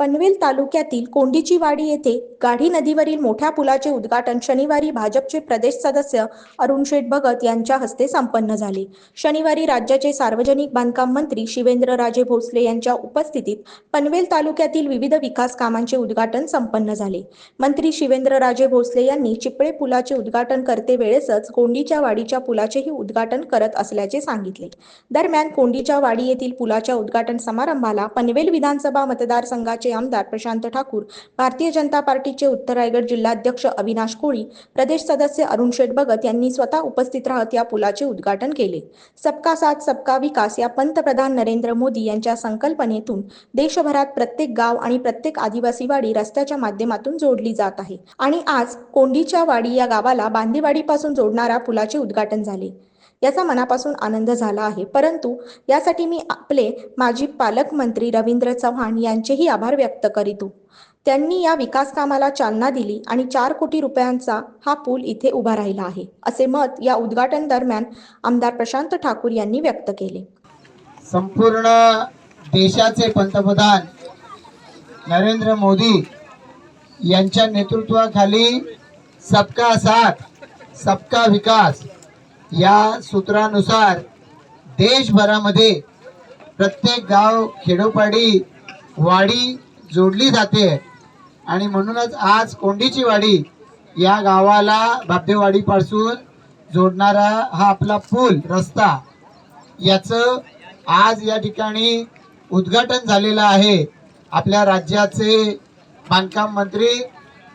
पनवेल तालुक्यातील कोंडीचीवाडी येथे गाढी नदीवरील मोठ्या पुलाचे उद्घाटन शनिवारी भाजपचे प्रदेश सदस्य अरुण शेठ भगत यांच्या हस्ते संपन्न झाले. शनिवारी राज्याचे सार्वजनिक बांधकाम मंत्री शिवेंद्रराजे भोसले यांच्या उपस्थितीत पनवेल तालुक्यातील विविध विकास कामांचे उद्घाटन संपन्न झाले. मंत्री शिवेंद्रराजे भोसले यांनी चिपळे पुलाचे उद्घाटन करते वेळेसच कोंडीच्या वाडीच्या पुलाचेही उद्घाटन करत असल्याचे सांगितले. दरम्यान कोंडीच्या वाडी येथील पुलाच्या उद्घाटन समारंभाला पनवेल विधानसभा मतदारसंघाचे आमदार प्रशांत ठाकूर भारतीय जनता पार्टीचे उत्तर रायगड जिल्हाध्यक्ष अविनाश कोळी प्रदेश सदस्य अरुण शेठ भगत यांनी स्वतः उपस्थित राहत या पुलाचे उद्घाटन केले. सबका साथ सबका विकास या पंतप्रधान नरेंद्र मोदी यांच्या संकल्पनेतून देशभरात प्रत्येक गाव आणि प्रत्येक आदिवासी वाडी रस्त्याच्या माध्यमातून जोडली जात आहे. आणि आज कोंडीच्या वाडी या गावाला बांदेवाडीपासून जोडणाऱ्या पुलाचे उद्घाटन झाले. याचा मनापासून आनंद झाला आहे. परंतु यासाठी मी आपले माजी पालकमंत्री रवींद्र चव्हाण यांचेही आभार व्यक्त करीतो. त्यांनी या विकास कामाला चालना दिली आणि चार कोटी रुपयांचा हा पूल इथे उभा राहिला आहे असे मत या उद्घाटन दरम्यान आमदार प्रशांत ठाकूर यांनी व्यक्त केले. संपूर्ण देशाचे पंतप्रधान नरेंद्र मोदी यांच्या नेतृत्वाखाली सबका साथ सबका विकास या सूत्रानुसार देशभरामध्ये प्रत्येक गाव खेडोपाडी वाडी जोडली जाते. आणि म्हणूनच आज कोंडीची वाडी या गावाला बापेवाडीपासून जोडणारा हा आपला पूल रस्ता याचं आज या ठिकाणी उद्घाटन झालेलं आहे. आपल्या राज्याचे बांधकाम मंत्री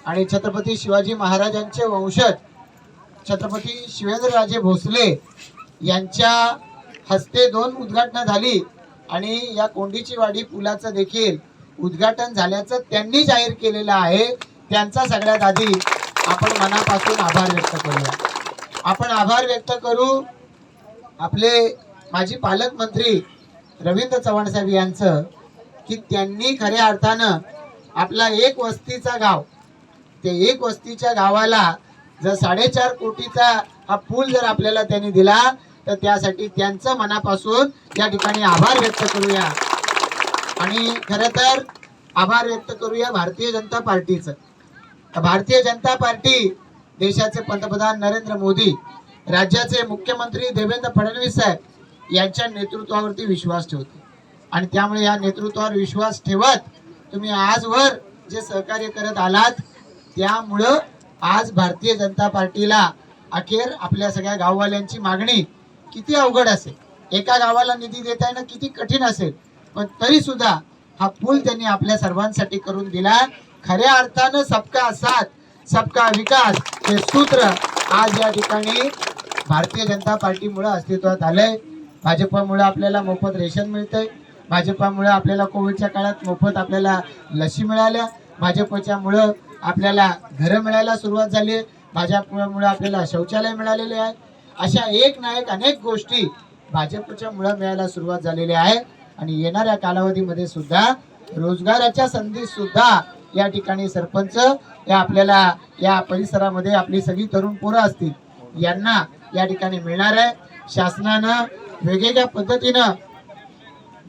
आणि छत्रपती शिवाजी महाराजांचे वंशज छत्रपती शिवेंद्रराजे भोसले यांच्या हस्ते दोन उद्घाटनं झाली आणि या कोंडीची वाडी पुलाचं देखील उद्घाटन झाल्याचं त्यांनी जाहीर केलेलं आहे. त्यांचा सगळ्यात आधी आपण मनापासून आभार व्यक्त करूया. आपण आभार व्यक्त करू आपले माजी पालकमंत्री रवींद्र चव्हाण साहेब यांचं की त्यांनी खऱ्या अर्थानं आपला एक वस्तीचा गाव ते एक वस्तीच्या गावाला जर साडेचार कोटीचा हा पूल जर आपल्याला त्यांनी दिला तर त्यासाठी त्यांचं मनापासून या ठिकाणी आभार व्यक्त करूया. आणि खरं तर आभार व्यक्त करूया भारतीय जनता पार्टीचं. भारतीय जनता पार्टी देशाचे पंतप्रधान नरेंद्र मोदी राज्याचे मुख्यमंत्री देवेंद्र फडणवीस साहेब यांच्या नेतृत्वावरती विश्वास ठेवते आणि त्यामुळे या नेतृत्वावर विश्वास ठेवत तुम्ही आजवर जे सहकार्य करत आलात त्यामुळं आज भारतीय जनता पार्टीला अखेर आपल्या सगळ्या गाववाल्यांची मागणी किती अवघड असेल? एका गावाला निधी देता येणं किती कठीण असेल? पण तरी सुद्धा हा पूल त्यांनी आपल्या सर्वांसाठी करून दिला. खऱ्या अर्थानं सबका साथ सबका विकास हे सूत्र आज या ठिकाणी भारतीय जनता पार्टीमुळे अस्तित्वात आलंय. भाजपामुळे आपल्याला मोफत रेशन मिळतंय. भाजपामुळे आपल्याला कोविडच्या काळात मोफत आपल्याला लसी मिळाल्या. भाजपच्यामुळं आपल्याला घरं मिळायला सुरुवात झाली. आहे भाजपमुळे आपल्याला शौचालय मिळालेले आहे. अशा एक ना एक अनेक गोष्टी भाजपच्या मुळे मिळायला सुरुवात झालेली आहे. आणि येणाऱ्या कालावधीमध्ये सुद्धा रोजगाराच्या संधी सुद्धा या ठिकाणी सरपंच या आपल्याला या परिसरामध्ये आपली सगळी तरुण पोरं असतील यांना या ठिकाणी मिळणार आहे. शासनानं वेगवेगळ्या पद्धतीनं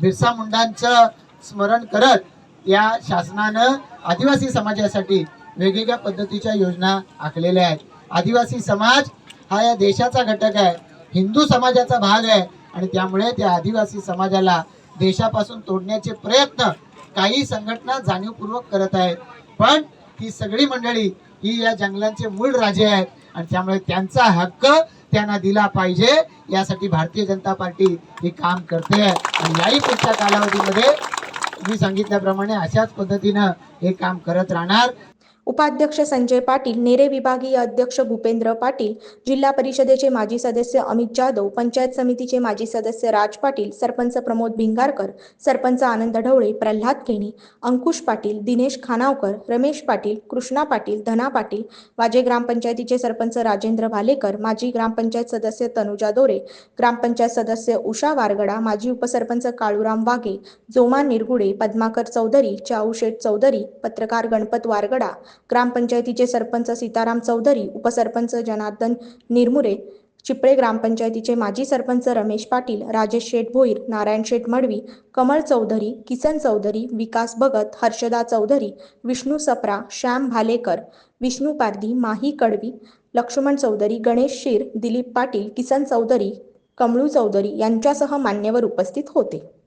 बिरसा मुंडांचं स्मरण करत या शासनानं आदिवासी समाजासाठी वेगवेगळ्या पद्धतीच्या योजना आखलेल्या आहेत. आदिवासी समाज हा या देशाचा घटक आहे. हिंदू समाजाचा भाग आहे. आणि त्यामुळे त्या आदिवासी समाजाला देशापासून तोडण्याचे प्रयत्न काही संघटना जाणीवपूर्वक करत आहेत. पण ही सगळी मंडळी ही या जंगलांचे मूळ राजे आहेत. आणि त्यामुळे त्यांचा हक्क त्यांना दिला पाहिजे. यासाठी भारतीय जनता पार्टी हे काम करते आणि याही पुढच्या कालावधीमध्ये मी सांगितल्याप्रमाणे अशाच पद्धतीनं हे काम करत राहणार. उपाध्यक्ष संजय पाटील नेरे विभागीय अध्यक्ष भूपेंद्र पाटील जिल्हा परिषदेचे माजी सदस्य अमित जाधव पंचायत समितीचे माजी सदस्य राज पाटील सरपंच प्रमोद भिंगारकर सरपंच आनंद ढवळे प्रल्हाद केणी अंकुश पाटील दिनेश खानावकर रमेश पाटील कृष्णा पाटील धना पाटील वाजे ग्रामपंचायतीचे सरपंच राजेंद्र भालेकर माजी ग्रामपंचायत सदस्य तनुजा दोरे ग्रामपंचायत सदस्य उषा वारगडा माजी उपसरपंच काळूराम वाघे जोमा निरगुडे पद्माकर चौधरी चाऊशेठ चौधरी पत्रकार गणपत वारगडा ग्रामपंचायतीचे सरपंच सीताराम चौधरी उपसरपंच जनार्दन निरमुरे चिपळे ग्रामपंचायतीचे माजी सरपंच रमेश पाटील राजेश शेठ भोईर नारायण शेठ मडवी कमळ चौधरी किसन चौधरी विकास भगत हर्षदा चौधरी विष्णू सप्रा श्याम भालेकर विष्णू पारधी माही कडवी लक्ष्मण चौधरी गणेश शीर दिलीप पाटील किसन चौधरी कमळू चौधरी यांच्यासह मान्यवर उपस्थित होते.